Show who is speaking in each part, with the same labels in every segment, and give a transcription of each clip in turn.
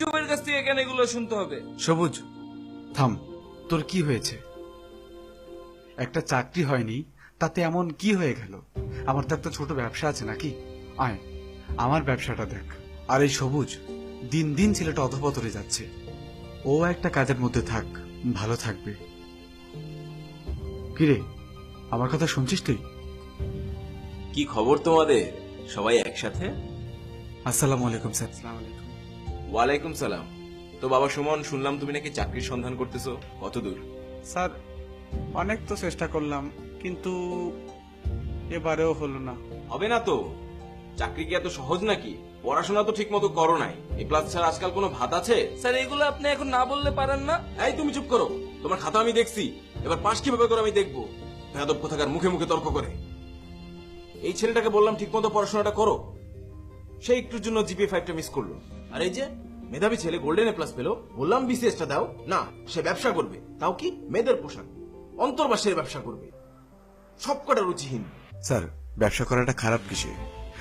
Speaker 1: ইউটিউবের কাছ থেকে কেন এগুলো শুনতে হবে?
Speaker 2: সবুজ থাম তোর কি হয়েছে? একটা চাকরি হয়নি তাতে এমন কি হয়ে গেল? আমার তো একটা ছোট ব্যবসা আছে নাকি? আয় আমার ব্যবসাটা দেখ। আর এই সবুজ দিন দিন ছেলেটা অধপতরে যাচ্ছে। ও একটা কাজের মধ্যে থাক ভালো থাকবে। কিরে আমার কথা শুনছিস তুই?
Speaker 3: কি খবর তোমাদের? সবাই একসাথে?
Speaker 2: আসসালামু আলাইকুম স্যার। আসসালামু আলাইকুম।
Speaker 3: ওয়ালাইকুম সালাম। তো বাবা সুমন শুনলাম তুমি নাকি চাকরির সন্ধান করতেছো। কত দূর?
Speaker 4: স্যার অনেক তো চেষ্টা করলাম কিন্তু এবারেও হলো না।
Speaker 3: হবে না তো? চাকরি কি এত সহজ নাকি? পড়াশোনা তো ঠিক মতো করো নাই। এই প্লাস স্যার আজকাল কোনো ভাত আছে?
Speaker 1: স্যার এগুলো আপনি এখন না বললে পারেন না।
Speaker 3: এই তুমি চুপ করো। তোমার খাতা আমি দেখছি। এবার পাশ কীভাবে করে আমি দেখব? বেয়াদব কোথাকার মুখে মুখে তর্ক করে। এই ছেলেটাকে বললাম ঠিক মতো পড়াশোনাটা করো। সে একটুর জন্য জিপি ফাইভটা মিস করল। আর এই যে মেধাবী ছেলে গোল্ডেন এ প্লাস পেল বললাম বিসিএসটা দাও। না সে ব্যবসা করবে। তাও কি? মেয়েদের পোশাক। অন্তর্বাসের ব্যবসা করবে। সবকটা রুচিহীন।
Speaker 2: স্যার ব্যবসা করাটা খারাপ কিসে?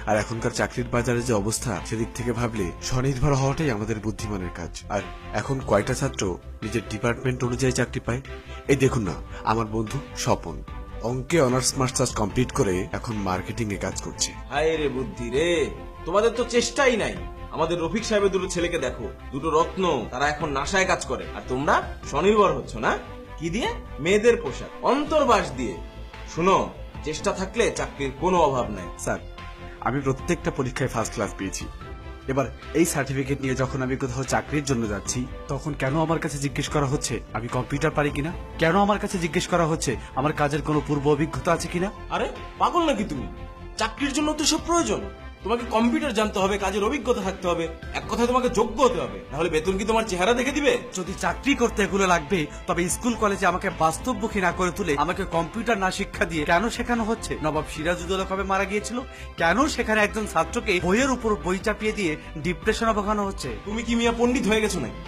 Speaker 2: আর এখনকার চাকরির বাজারে যে অবস্থা সেদিক থেকে ভাবলে স্বনির্ভর হওয়াটাই আমাদের বুদ্ধিমানের কাজ। আর এখন কয়টা ছাত্র নিজের ডিপার্টমেন্ট অনুযায়ী চাকরি পায়? এই দেখুন না আমার বন্ধু স্বপন। অঙ্কে অনার্স মাস্টার্স কমপ্লিট করে এখন মার্কেটিং এ কাজ করছে।
Speaker 3: হায় রে বুদ্ধি রে! তোমাদের তো চেষ্টাই নাই। আমাদের রফিক সাহেবের দুটো ছেলেকে দেখো। দুটো রত্ন তারা এখন নাসায় কাজ করে। আর তোমরা স্বনির্ভর হচ্ছ না? কি দিয়ে? মেয়েদের পোশাক। অন্তর্বাস দিয়ে। শুনো চেষ্টা থাকলে চাকরির কোনো অভাব নাই।
Speaker 2: স্যার আমি প্রত্যেকটা পরীক্ষায় ফার্স্ট ক্লাস পেয়েছি। এবার এই সার্টিফিকেট নিয়ে যখন আমি কোথাও চাকরির জন্য যাচ্ছি তখন কেন আমার কাছে জিজ্ঞেস করা হচ্ছে আমি কম্পিউটার পারি কিনা? কেন আমার কাছে জিজ্ঞেস করা হচ্ছে আমার কাজের কোনো পূর্ব অভিজ্ঞতা আছে কিনা?
Speaker 3: আরে পাগল নাকি তুমি? চাকরির জন্য তো সব প্রয়োজন। তোমাকে কম্পিউটার জানতে হবে কাজের অভিজ্ঞতা থাকতে হবে এক কথায় তোমাকে যোগ্য হতে হবে। নাহলে বেতন কি তোমার চেহারা দেখে দিবে?
Speaker 2: যদি চাকরি করতে এগুলো লাগবে তবে স্কুল কলেজে আমাকে বাস্তবমুখী না করে তুলে আমাকে কম্পিউটার না শিক্ষা দিয়ে কেন শেখানো হচ্ছে? নবাব সিরাজউদ্দৌলা কবে মারা গিয়েছিল? কেন সেখানে একজন ছাত্রকে বইয়ের উপর বই চাপিয়ে দিয়ে ডিপ্রেশনে ভোগানো হচ্ছে?
Speaker 3: তুমি কি মিয়া পণ্ডিত হয়ে গেছো নাকি?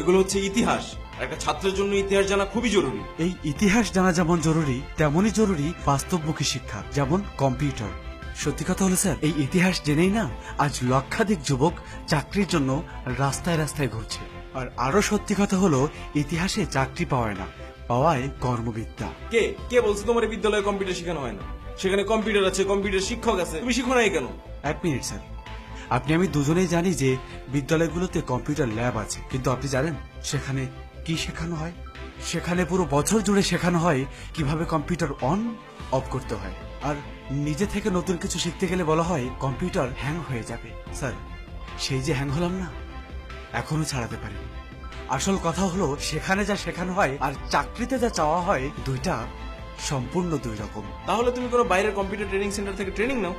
Speaker 3: এগুলো হচ্ছে ইতিহাস। একটা ছাত্রের জন্য ইতিহাস জানা খুবই জরুরি।
Speaker 2: এই ইতিহাস জানা যেমন জরুরি তেমনই জরুরি বাস্তবমুখী শিক্ষা যেমন কম্পিউটার সত্যি কথা হলো স্যার এই ইতিহাস জেনেই না আজ লক্ষাধিক যুবক চাকরির জন্য রাস্তায় রাস্তায় ঘুরছে। আর আরও সত্যি কথা হলো ইতিহাসে চাকরি পাওয়ায় না পাওয়ায় কর্মবিদ্যা।
Speaker 3: কে? কে বলছে তোমার বিদ্যালয়ে কম্পিউটার শেখানো হয় না? সেখানে কম্পিউটার আছে কম্পিউটার শিক্ষক আছে তুমি শিখো নাই কেন?
Speaker 2: এক মিনিট স্যার আপনি আমি দুজনেই জানি যে বিদ্যালয়গুলোতে কম্পিউটার ল্যাব আছে কিন্তু আপনি জানেন সেখানে কি শেখানো হয়? সেখানে পুরো বছর জুড়ে শেখানো হয় কীভাবে কম্পিউটার অন অফ করতে হয়। আর নিজে থেকে নতুন কিছু শিখতে গেলে বলা হয় কম্পিউটার হ্যাং হয়ে যাবে। স্যার, সেই যে হ্যাং হলাম না, এখনও ছাড়াতে পারি আসল কথা হলো, সেখানে যা শেখানো হয় আর চাকরিতে যা চাওয়া হয়, দুইটা সম্পূর্ণ দুই রকম।
Speaker 3: তাহলে তুমি কোনো বাইরের কম্পিউটার ট্রেনিং সেন্টার থেকে ট্রেনিং নাও।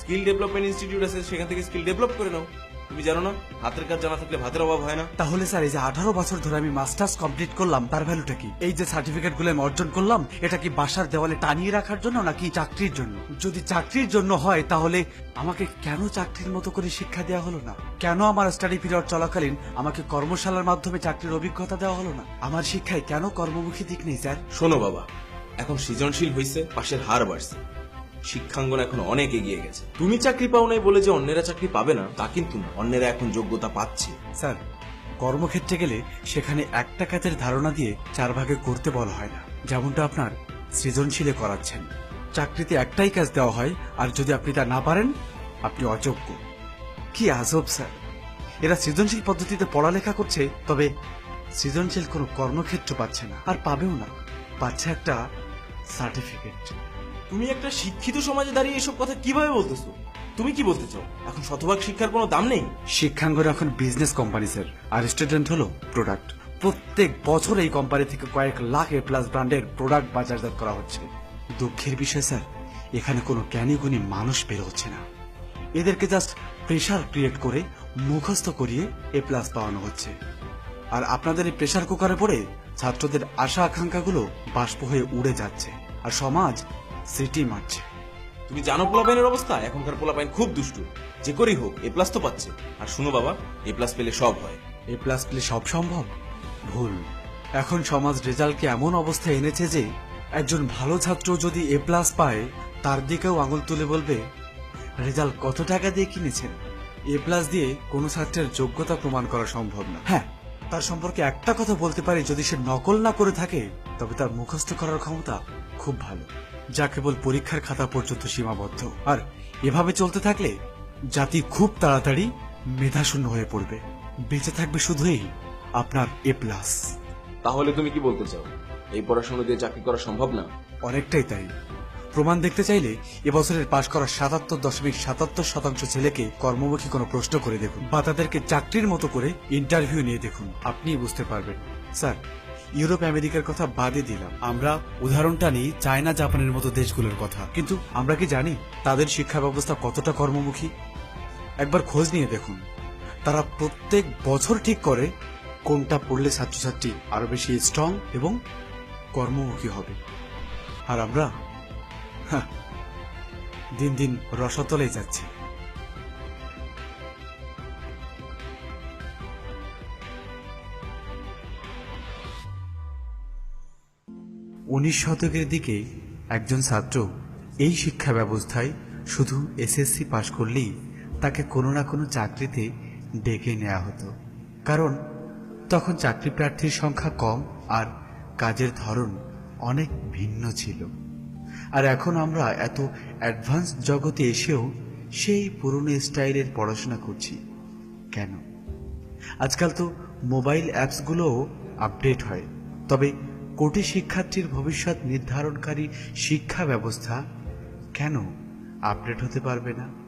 Speaker 3: স্কিল ডেভেলপমেন্ট ইনস্টিটিউট আছে সেখান থেকে স্কিল ডেভেলপ করে নাও। তুমি জানো না হাতের কাজ জানা থাকলে ভাতের অভাব হয় না।
Speaker 2: তাহলে স্যার এই যে আঠারো বছর ধরে আমি মাস্টার্স কমপ্লিট করলাম তার ভ্যালুটা কি? এই যে সার্টিফিকেটগুলো আমি অর্জন করলাম এটা কি বাসার দেওয়ালে টানিয়ে রাখার জন্য নাকি চাকরির জন্য? যদি চাকরির জন্য হয় তাহলে আমাকে কেন চাকরির মতো করে শিক্ষা দেওয়া হলো না? কেন আমার স্টাডি পিরিয়ড চলাকালীন আমাকে কর্মশালার মাধ্যমে চাকরির অভিজ্ঞতা দেওয়া হলো না? আমার শিক্ষায় কেন কর্মমুখী দিক নেই স্যার?
Speaker 3: শোনো বাবা এখন সৃজনশীল হয়েছে পাশের হার বাড়ছে। শিক্ষাঙ্গন এখন অনেক এগিয়ে গেছে। তুমি চাকরি পাও নাই বলে যে অন্যেরা চাকরি পাবে না, তা কিন্তু না। অন্যেরা এখন যোগ্যতা পাচ্ছে।
Speaker 2: স্যার, কর্মক্ষেত্রে গেলে সেখানে একটা কাজের ধারণা দিয়ে চার ভাগে করতে বলা হয় না। যেমনটা আপনার সৃজনশীলে করাচ্ছেন। চাকরিতে একটাই কাজ দেওয়া হয়, আর যদি আপনি তা না পারেন, আপনি অযোগ্য। কি আজব, স্যার। এরা সৃজনশীল পদ্ধতিতে পড়ালেখা করছে, তবে সৃজনশীল কোনো কর্মক্ষেত্র পাচ্ছে না, আর পাবেও না। পাচ্ছে একটা সার্টিফিকেট।
Speaker 3: তুমি একটা শিক্ষিত সমাজে দাঁড়িয়ে এসব কথা কীভাবে বলতেছো? তুমি কি বলতে চাও? এখন শতভাগ শিক্ষার কোনো দাম নেই?
Speaker 2: শিক্ষাঙ্গন এখন বিজনেস কোম্পানি স্যার আর স্টুডেন্ট হলো প্রোডাক্ট প্রত্যেক বছর এই কোম্পানি থেকে কয়েক লাখ এ প্লাস ব্র্যান্ডের প্রোডাক্ট বাজারজাত করা হচ্ছে। দুঃখের বিষয় স্যার এখানে কোনো জ্ঞানী গুণী মানুষ বের হচ্ছে না। এদেরকে জাস্ট প্রেশার ক্রিয়েট করে, মুখস্থ করিয়ে এ প্লাস পাওয়ানো হচ্ছে। আর আপনাদের এই প্রেশার কুকারে পড়ে ছাত্রদের আশা আকাঙ্ক্ষাগুলো বাষ্প হয়ে উড়ে যাচ্ছে। আর সমাজ সিটি মারছে।
Speaker 3: তুমি জানো পোলাপাইনের অবস্থা? এখনকার পোলাপাইন খুব দুষ্টু। যে করেই হোক এ প্লাস তো পাচ্ছে। আর শুনো বাবা এ প্লাস পেলে সব হয়।
Speaker 2: এ প্লাস পেলে সব সম্ভব? ভুল। এখন সমাজ রেজাল্টকে এমন অবস্থায় এনেছে যে একজন ভালো ছাত্র যদি এ প্লাস পায় তার দিকেও আঙুল তুলে বলবে রেজাল্ট কত টাকা দিয়ে কিনেছেন? এ প্লাস দিয়ে কোনো ছাত্রের যোগ্যতা প্রমাণ করা সম্ভব না। হ্যাঁ তার সম্পর্কে একটা কথা বলতে পারি যদি সে নকল না করে থাকে তবে তার মুখস্থ করার ক্ষমতা খুব ভালো যা কেবল পরীক্ষার খাতা পর্যন্ত সীমাবদ্ধ। আর এভাবে চলতে থাকলে জাতি খুব তাড়াতাড়ি মেধাশূন্য হয়ে পড়বে। বেঁচে থাকবে শুধুই আপনার এ প্লাস
Speaker 3: তাহলে তুমি কি বলতে চাও? এই পড়াশোনা দিয়ে চাকরি করা সম্ভব না?
Speaker 2: অনেকটাই তাই। প্রমাণ দেখতে চাইলে এবছরের পাশ করা সাতাত্তর দশমিক সাতাত্তর শতাংশ ছেলেকে কর্মমুখী কোনো প্রশ্ন করে দেখুন বা তাদেরকে চাকরির মতো করে ইন্টারভিউ নিয়ে দেখুন। আপনিই বুঝতে পারবেন। স্যার, ইউরোপ আমেরিকার কথা বাদে দিলাম। আমরা উদাহরণটা নিই চায়না জাপানের মতো দেশগুলোর কথা। কিন্তু আমরা কি জানি তাদের শিক্ষা ব্যবস্থা কতটা কর্মমুখী? একবার খোঁজ নিয়ে দেখুন। তারা প্রত্যেক বছর ঠিক করে কোনটা পড়লে ছাত্রছাত্রী আরও বেশি স্ট্রং এবং কর্মমুখী হবে। আর আমরা দিন দিন রসতলে যাচ্ছে। উনিশ শতকের দিকে একজন ছাত্র এই শিক্ষা ব্যবস্থায় শুধু এসএসসি পাশ করলেই তাকে কোনো না কোনো চাকরিতে ডেকে নেওয়া হতো। কারণ তখন চাকরি প্রার্থীর সংখ্যা কম আর কাজের ধরন অনেক ভিন্ন ছিল। আর এখন আমরা এত অ্যাডভান্স জগতে এসেও সেই পুরনো স্টাইলের পড়াশোনা করছি। কেন? আজকাল তো মোবাইল অ্যাপসগুলোও আপডেট হয়। তবে কোটি শিক্ষার্থীর ভবিষ্যৎ নির্ধারণকারী শিক্ষা ব্যবস্থা কেন আপডেট হতে পারবে না?